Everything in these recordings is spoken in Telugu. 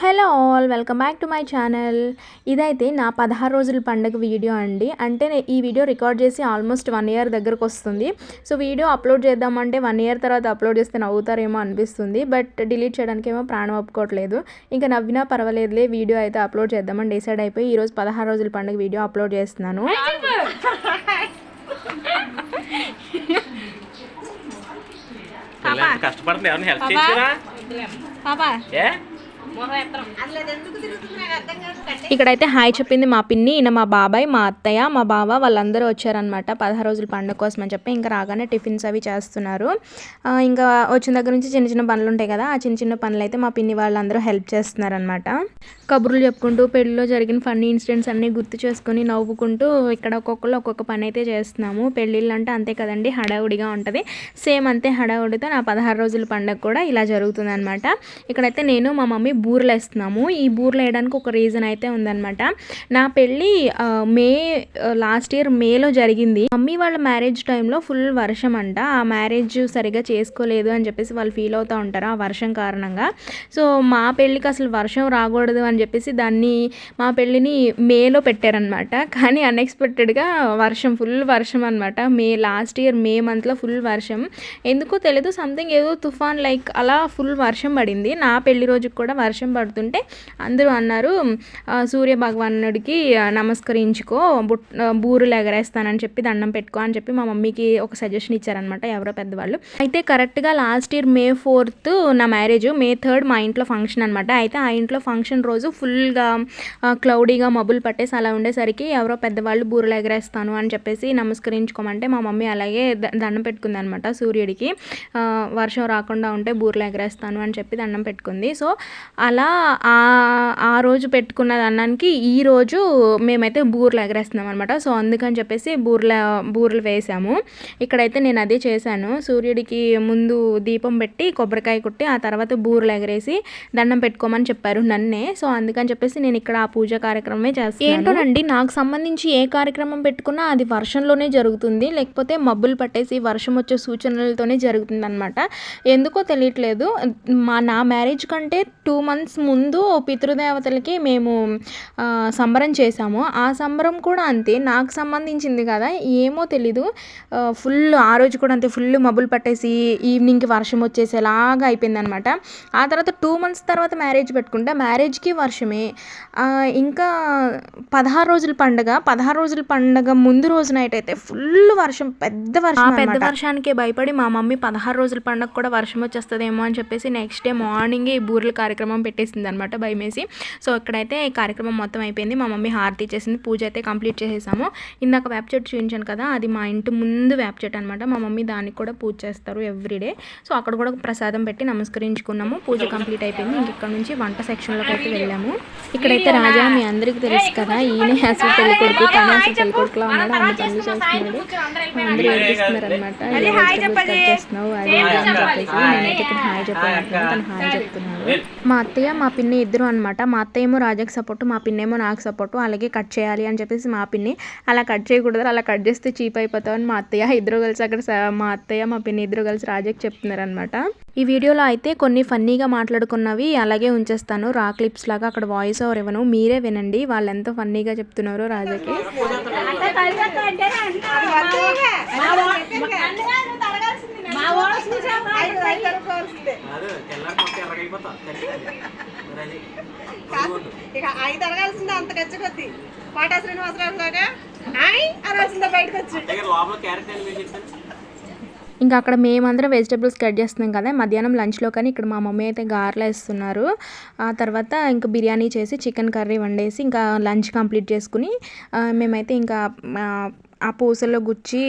Hello all welcome back to my channel. ఇదైతే నా పదహారు రోజుల పండుగ వీడియో అండి. అంటే ఈ వీడియో రికార్డ్ చేసి ఆల్మోస్ట్ వన్ ఇయర్ దగ్గరకు వస్తుంది. సో వీడియో అప్లోడ్ చేద్దామంటే వన్ ఇయర్ తర్వాత అప్లోడ్ చేస్తే నవ్వుతారేమో అనిపిస్తుంది. బట్ డిలీట్ చేయడానికి ఏమో ప్రాణం ఒప్పుకోవట్లేదు. ఇంకా నవ్వినా పర్వాలేదులే వీడియో అయితే అప్లోడ్ చేద్దామని డిసైడ్ అయిపోయి ఈరోజు పదహారు రోజుల పండుగ వీడియో అప్లోడ్ చేస్తున్నాను. కష్టపడుతుంది ఎవరిని హెల్ప్ పాపా? ఏ? ఇక్కడైతే హాయ్ చెప్పింది మా పిన్ని ఈయన మా బాబాయ్ మా అత్తయ్య మా బావ వాళ్ళందరూ వచ్చారనమాట పదహారు రోజుల పండుగ కోసం అని చెప్పి. ఇంకా రాగానే టిఫిన్స్ అవి చేస్తున్నారు. ఇంకా వచ్చిన దగ్గర నుంచి చిన్న చిన్న పనులు ఉంటాయి కదా ఆ చిన్న చిన్న పనులు అయితే మా పిన్ని వాళ్ళందరూ హెల్ప్ చేస్తున్నారనమాట కబుర్లు చెప్పుకుంటూ పెళ్ళిలో జరిగిన ఫన్నీ ఇన్సిడెంట్స్ అన్నీ గుర్తు చేసుకొని నవ్వుకుంటూ ఇక్కడ ఒక్కొక్కరు ఒక్కొక్క పని అయితే చేస్తున్నాము. పెళ్ళిళ్ళు అంటే అంతే కదండి హడావుడిగా ఉంటుంది. సేమ్ అంతే హడావుడితో నా పదహారు రోజుల పండుగ కూడా ఇలా జరుగుతుంది అనమాట ఇక్కడైతే నేను మా మమ్మీ బూరెలు వేస్తున్నాము. ఈ బూరెలు వేయడానికి ఒక రీజన్ అయితే ఉందనమాట నా పెళ్ళి మే లాస్ట్ ఇయర్ మేలో జరిగింది. మమ్మీ వాళ్ళ మ్యారేజ్ టైంలో ఫుల్ వర్షం అంట. ఆ మ్యారేజ్ సరిగా చేసుకోలేదు అని చెప్పేసి వాళ్ళు ఫీల్ అవుతూ ఉంటారు ఆ వర్షం కారణంగా. సో మా పెళ్ళికి అసలు వర్షం రాకూడదు అని చెప్పేసి దాన్ని మా పెళ్ళిని మేలో పెట్టారనమాట కానీ అన్ఎక్స్పెక్టెడ్గా వర్షం ఫుల్ వర్షం అనమాట మే లాస్ట్ ఇయర్ మే మంత్లో ఫుల్ వర్షం. ఎందుకో తెలియదు సంథింగ్ ఏదో తుఫాన్ లైక్ అలా ఫుల్ వర్షం పడింది. నా పెళ్ళి రోజుకి కూడా వర్షం పడుతుంటే అందరూ అన్నారు సూర్య భగవానుడికి నమస్కరించుకో బుట్ బూరులు ఎగరేస్తానని చెప్పి దండం పెట్టుకో అని చెప్పి మా మమ్మీకి ఒక సజెషన్ ఇచ్చారనమాట ఎవరో పెద్దవాళ్ళు. అయితే కరెక్ట్గా లాస్ట్ ఇయర్ మే ఫోర్త్ నా మ్యారేజ్ మే థర్డ్ మా ఇంట్లో ఫంక్షన్ అనమాట అయితే ఆ ఇంట్లో ఫంక్షన్ రోజు ఫుల్గా క్లౌడీగా మబ్బులు పట్టేసి అలా ఉండేసరికి ఎవరో పెద్దవాళ్ళు బూరెలు ఎగరేస్తాను అని చెప్పేసి నమస్కరించుకోమంటే మా మమ్మీ అలాగే ద- దండం పెట్టుకుంది అనమాట సూర్యుడికి వర్షం రాకుండా ఉంటే బూరెలు ఎగరేస్తాను అని చెప్పి దండం పెట్టుకుంది. సో అలా ఆ రోజు పెట్టుకున్న అన్నానికి ఈ రోజు మేమైతే బూరెలు ఎగరేస్తున్నాం అనమాట సో అందుకని చెప్పేసి బూరెల బూరెలు వేసాము. ఇక్కడైతే నేను అదే చేశాను. సూర్యుడికి ముందు దీపం పెట్టి కొబ్బరికాయ కొట్టి ఆ తర్వాత బూరెలు ఎగరేసి దండం పెట్టుకోమని చెప్పారు నన్నే. సో అందుకని చెప్పేసి నేను ఇక్కడ ఆ పూజ కార్యక్రమమే చేస్తాను ఏంటోనండి నాకు సంబంధించి ఏ కార్యక్రమం పెట్టుకున్నా అది వర్షంలోనే జరుగుతుంది. లేకపోతే మబ్బులు పట్టేసి వర్షం వచ్చే సూచనలతోనే జరుగుతుంది అనమాట ఎందుకో తెలియట్లేదు. మా నా మ్యారేజ్ కంటే టూ మంత్స్ ముందు పితృదేవతలకి మేము సంబరం చేశాము. ఆ సంబరం కూడా అంతే. నాకు సంబంధించింది కదా ఏమో తెలీదు. ఫుల్ ఆ రోజు కూడా అంతే. ఫుల్ మబ్బులు పట్టేసి ఈవినింగ్కి వర్షం వచ్చేసేలాగా అయిపోయింది అనమాట ఆ తర్వాత టూ మంత్స్ తర్వాత మ్యారేజ్ పెట్టుకుంటే మ్యారేజ్కి వర్షమే. ఇంకా పదహారు రోజుల పండగ. పదహారు రోజుల పండగ ముందు రోజు నైట్ అయితే ఫుల్ వర్షం పెద్ద వర్షం పెద్ద వర్షానికి భయపడి మా మమ్మీ పదహారు రోజుల పండగ కూడా వర్షం వచ్చేస్తుందేమో అని చెప్పేసి నెక్స్ట్ డే మార్నింగ్ ఈ బూరెల కార్యక్రమం పెట్టేసింది అనమాట భయమేసి. సో ఇక్కడైతే ఈ కార్యక్రమం మొత్తం అయిపోయింది. మా మమ్మీ హారతి చేసింది పూజ అయితే కంప్లీట్ చేసేసాము. ఇందాక వేప చెట్టు చూపించాను కదా అది మా ఇంటి ముందు వేప చెట్టు అనమాట మా మమ్మీ దానికి కూడా పూజ చేస్తారు ఎవ్రీడే సో అక్కడ కూడా ప్రసాదం పెట్టి నమస్కరించుకున్నాము. పూజ కంప్లీట్ అయిపోయింది. ఇంక ఇక్కడ నుంచి వంట సెక్షన్లోకి అయితే వెళ్ళాము. ఇక్కడైతే రాజా మీ అందరికీ తెలుసు కదా ఈయన అసలు పెళ్ళి కొడుకు తను అసలు పెళ్ళి కొడుకులా ఉన్నాడు. అన్ని పనులు చేస్తున్నాడు. అందరూ ఏడిపిస్తున్నారు అనమాట చేస్తున్నావు? అది అని చెప్పేసి నేనైతే ఇక్కడ హాయ్ చెప్పాను. తను హాయ్ చెప్తున్నాను మా అత్తయ్య మా పిన్ని ఇద్దరు అనమాట మా అత్తయ్య ఏమో రాజాకి సపోర్ట్ మా పిన్ని ఏమో నాకు సపోర్ట్. అలాగే కట్ చేయాలి అని చెప్పేసి మా పిన్ని అలా కట్ చేయకూడదు అలా కట్ చేస్తే చీప్ అయిపోతావు అని మా అత్తయ్య ఇద్దరు కలిసి అక్కడ మా అత్తయ్య మా పిన్ని ఇద్దరు కలిసి రాజాకి చెప్తున్నారు అనమాట ఈ వీడియోలో అయితే కొన్ని ఫన్నీగా మాట్లాడుకున్నవి అలాగే ఉంచేస్తాను. రా క్లిప్స్ లాగా అక్కడ వాయిస్ ఓవర్ ఇవ్వను. మీరే వినండి వాళ్ళు ఎంత ఫన్నీగా చెప్తున్నారో రాజాకి. ఇక అవి తరగాల్సిందే అంత ఖర్చు కొద్ది పాటా శ్రీనివాసరావు లాగా ఆయ్ అనాల్సిందే బయటకు వచ్చి లోపల క్యారెట్ ఇంకా అక్కడ మేమందరం వెజిటేబుల్స్ కట్ చేస్తున్నాం కదా మధ్యాహ్నం లంచ్లో కానీ ఇక్కడ మా మమ్మీ అయితే గారెలు వేస్తున్నారు. ఆ తర్వాత ఇంకా బిర్యానీ చేసి చికెన్ కర్రీ వండేసి ఇంకా లంచ్ కంప్లీట్ చేసుకుని మేమైతే ఇంకా ఆ, పూసల్లో గుచ్చి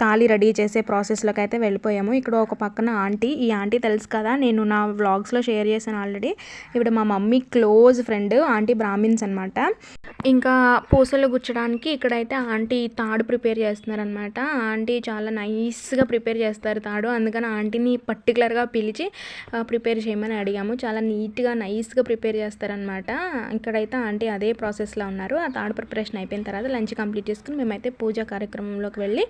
తాళి రెడీ చేసే ప్రాసెస్లోకి అయితే వెళ్ళిపోయాము. ఇక్కడ ఒక పక్కన ఆంటీ. ఈ ఆంటీ తెలుసు కదా నేను నా వ్లాగ్స్లో షేర్ చేశాను ఆల్రెడీ. ఇప్పుడు మా mummy close friend aunty Brahmins అనమాట ఇంకా పూసలు గుచ్చడానికి ఇక్కడైతే ఆంటీ తాడు ప్రిపేర్ చేస్తున్నారనమాట ఆంటీ చాలా నైస్గా ప్రిపేర్ చేస్తారు తాడు. అందుకని ఆంటీని పర్టికులర్గా పిలిచి ప్రిపేర్ చేయమని అడిగాము. చాలా నీట్గా నైస్గా ప్రిపేర్ చేస్తారనమాట ఇక్కడైతే ఆంటీ అదే ప్రాసెస్లో ఉన్నారు. ఆ తాడు ప్రిపరేషన్ అయిపోయిన తర్వాత లంచ్ కంప్లీట్ చేసుకుని మేమైతే పూజ కార్యక్రమంలోకి వెళ్ళి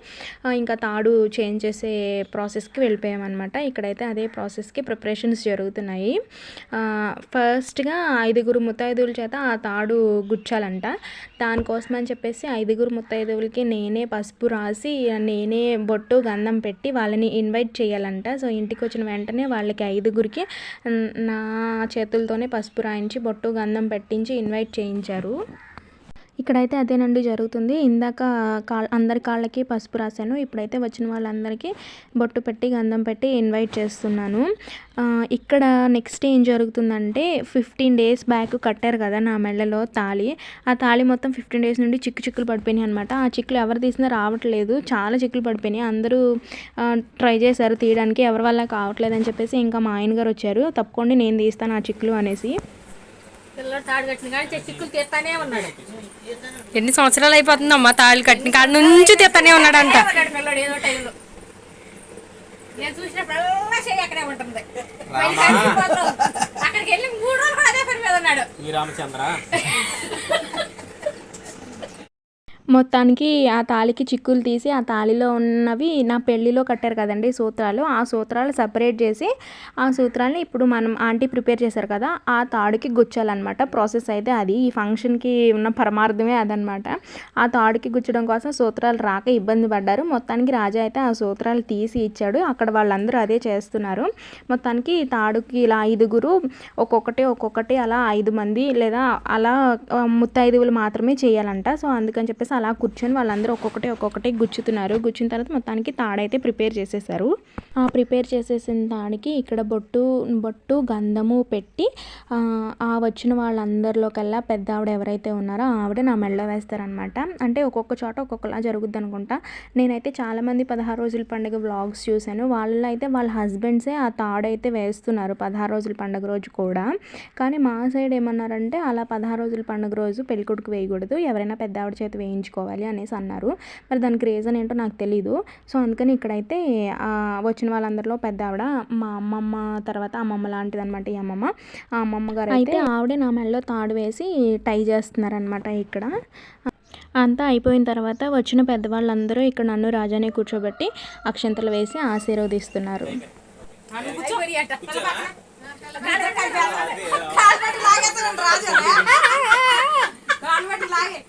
ఇంకా తాడు చేంజ్ చేసే ప్రాసెస్కి వెళ్ళిపోయామన్నమాట. ఇక్కడైతే అదే ప్రాసెస్కి ప్రిపరేషన్స్ జరుగుతున్నాయి. ఫస్ట్గా ఐదుగురు ముత్తైదువుల చేత ఆ తాడు గుచ్చాలంట. దానికోసం అని చెప్పేసి ఐదుగురు ముత్తైదువులకి నేనే పసుపు రాసి నేనే బొట్టు గంధం పెట్టి వాళ్ళని ఇన్వైట్ చేయాలంట. సో ఇంటికి వచ్చిన వెంటనే వాళ్ళకి ఐదుగురికి నా చేతులతోనే పసుపు రాయించి బొట్టు గంధం పెట్టించి ఇన్వైట్ చేయించారు. ఇక్కడైతే అదేనండి జరుగుతుంది. ఇందాక కాళ్ళ అందరి కాళ్ళకి పసుపు రాశాను. ఇప్పుడైతే వచ్చిన వాళ్ళందరికీ బొట్టు పెట్టి గంధం పెట్టి ఇన్వైట్ చేస్తున్నాను. ఇక్కడ నెక్స్ట్ ఏం జరుగుతుందంటే ఫిఫ్టీన్ డేస్ బ్యాక్ కట్టారు కదా నా మెళ్ళలో తాళి. ఆ తాళి మొత్తం ఫిఫ్టీన్ డేస్ నుండి చిక్కు చిక్కులు పడిపోయినాయి అనమాట ఆ చిక్కులు ఎవరు తీసినా రావట్లేదు. చాలా చిక్కులు పడిపోయినాయి. అందరూ ట్రై చేశారు తీయడానికి. ఎవరి వల్ల కావట్లేదు అని చెప్పేసి ఇంకా మా ఆయన గారు వచ్చారు. తప్పకుండా నేను తీస్తాను ఆ చిక్కులు అనేసి. పిల్లలు తాడు కట్టిన కానీ చిక్కులు తీస్తానే ఉన్నాడు. ఎన్ని సంవత్సరాలు అయిపోతుందమ్మా తాళి కట్టిన కాడ నుంచి తీస్తానే ఉన్నాడంట. ఉన్నాడు పిల్లడు ఏదో టైంలో నేను చూసినప్పుడల్లా చెయ్యి అక్కడే ఉంటుంది. అక్కడికి వెళ్ళి మూడు రోజులు కూడా అదే పని మీద ఉన్నాడు. ఈ రామచంద్ర? మొత్తానికి ఆ తాళికి చిక్కులు తీసి ఆ తాళిలో ఉన్నవి నా పెళ్ళిలో కట్టారు కదండి సూత్రాలు. ఆ సూత్రాలు సపరేట్ చేసి ఆ సూత్రాలని ఇప్పుడు మనం ఆంటీ ప్రిపేర్ చేశారు కదా ఆ తాడుకి గుచ్చాలన్నమాట. ప్రాసెస్ అయితే అది. ఈ ఫంక్షన్కి ఉన్న పరమార్థమే అదనమాట ఆ తాడుకి గుచ్చడం కోసం సూత్రాలు రాక ఇబ్బంది పడ్డారు. మొత్తానికి రాజా అయితే ఆ సూత్రాలు తీసి ఇచ్చాడు. అక్కడ వాళ్ళందరూ అదే చేస్తున్నారు. మొత్తానికి తాడుకి ఇలా ఐదుగురు ఒక్కొక్కటి ఒక్కొక్కటి అలా ఐదు మంది లేదా అలా ముత్తైదువులు మాత్రమే చేయాలంట. సో అందుకని చెప్పేసి అలా కూర్చొని వాళ్ళందరూ ఒక్కొక్కటి ఒక్కొక్కటి గుచ్చుతున్నారు. గుచ్చిన తర్వాత మొత్తానికి తాడైతే ప్రిపేర్ చేసేసారు. ఆ ప్రిపేర్ చేసేసిన తాడికి ఇక్కడ బొట్టు బొట్టు గంధము పెట్టి ఆ, వచ్చిన వాళ్ళందరిలో కల్లా పెద్ద ఆవిడ ఎవరైతే ఉన్నారో ఆవిడ నా మెడలో వేస్తారనమాట అంటే ఒక్కొక్క చోట ఒక్కొక్కలా జరుగుద్ది అనుకుంటా. నేనైతే చాలామంది పదహారు రోజుల పండుగ వ్లాగ్స్ చూశాను. వాళ్ళు అయితే వాళ్ళ హస్బెండ్సే ఆ తాడైతే వేస్తున్నారు పదహారు రోజుల పండుగ రోజు కూడా. కానీ మా సైడ్ ఏమన్నారంటే అలా పదహారు రోజుల పండుగ రోజు పెళ్ళికొడుకు వేయకూడదు. ఎవరైనా పెద్ద ఆవిడ వేయించుకో చేయించుకోవాలి అనేసి అన్నారు. మరి దానికి రీజన్ ఏంటో నాకు తెలీదు. సో అందుకని ఇక్కడైతే వచ్చిన వాళ్ళందరిలో పెద్ద ఆవిడ మా అమ్మమ్మ తర్వాత అమ్మమ్మ లాంటిది అనమాట ఈ అమ్మమ్మ. ఆ అమ్మమ్మ గారు అయితే ఆవిడే నా మెల్లో తాడు వేసి టై చేస్తున్నారనమాట ఇక్కడ. అంతా అయిపోయిన తర్వాత వచ్చిన పెద్దవాళ్ళందరూ ఇక్కడ నన్ను రాజానే కూర్చోబెట్టి అక్షంతలు వేసి ఆశీర్వదిస్తున్నారు. कान में लागे